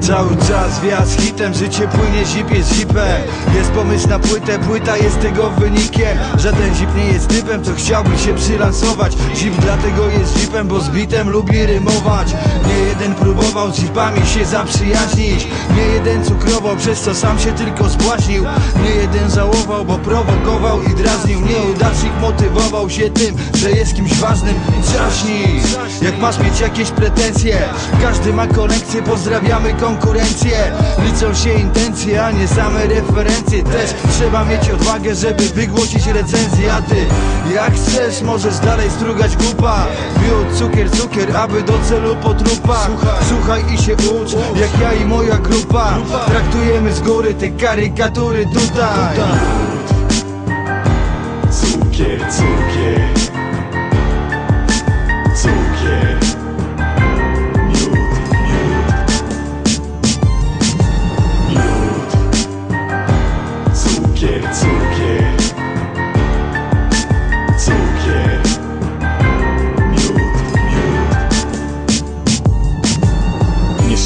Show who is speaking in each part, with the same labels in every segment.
Speaker 1: Cały czas wjazd hitem, życie płynie, zip jest zipem. Jest pomysł na płytę, płyta jest tego wynikiem. Żaden zip nie jest typem, co chciałby się przylansować. Zip dlatego jest zipem, bo z bitem lubi rymować. Nie jeden próbował z zipami się zaprzyjaźnić. Nie jeden cukrował, przez co sam się tylko zbłaźnił Nie jeden żałował, bo prowokował i drażnił. Nieudacznik motywował się tym, że jest kimś ważnym. I trzaśnij Jak masz mieć jakieś pretensje? Każdy ma konekcję, pozdrawiamy konkurencję Liczą się intencje, a nie same referencje. Też trzeba mieć odwagę, żeby wygłosić recenzję. A ty, jak chcesz, możesz dalej strugać głupa Miód, cukier, cukier, aby do celu po trupach Słuchaj i się ucz, jak ja i moja grupa. Traktujemy z góry te karykatury tutaj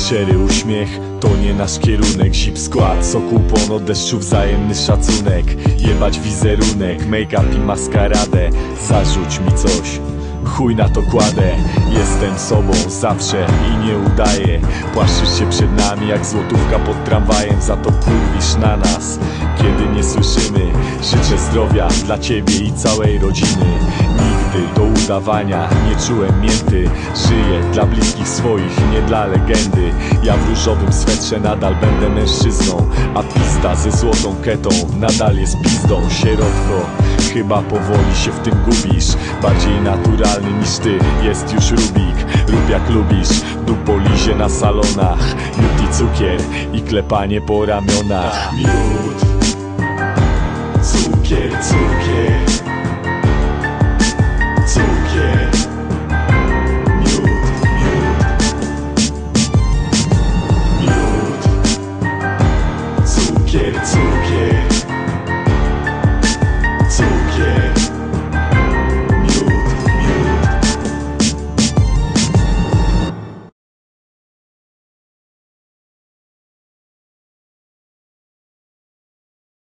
Speaker 2: Nieszczery uśmiech to nie nasz kierunek. Zip skład, soku od deszczu wzajemny szacunek. Jebać wizerunek, make-up i maskaradę. Zarzuć mi coś Chuj na to kładę. Jestem sobą zawsze i nie udaję. Płaszczysz się przed nami jak złotówka pod tramwajem. Za to kurwisz na nas Kiedy nie słyszymy. Życzę zdrowia dla ciebie i całej rodziny. Nigdy do udawania nie czułem mięty. Żyję dla bliskich swoich, nie dla legendy. Ja w różowym swetrze nadal będę mężczyzną. A pista ze złotą ketą nadal jest pizdą. Sierotko, chyba powoli się w tym gubisz. Bardziej naturalny niż ty jest już Rubik. Rób jak lubisz, dupolizie na salonach. Miód i cukier i klepanie po ramionach. Miód,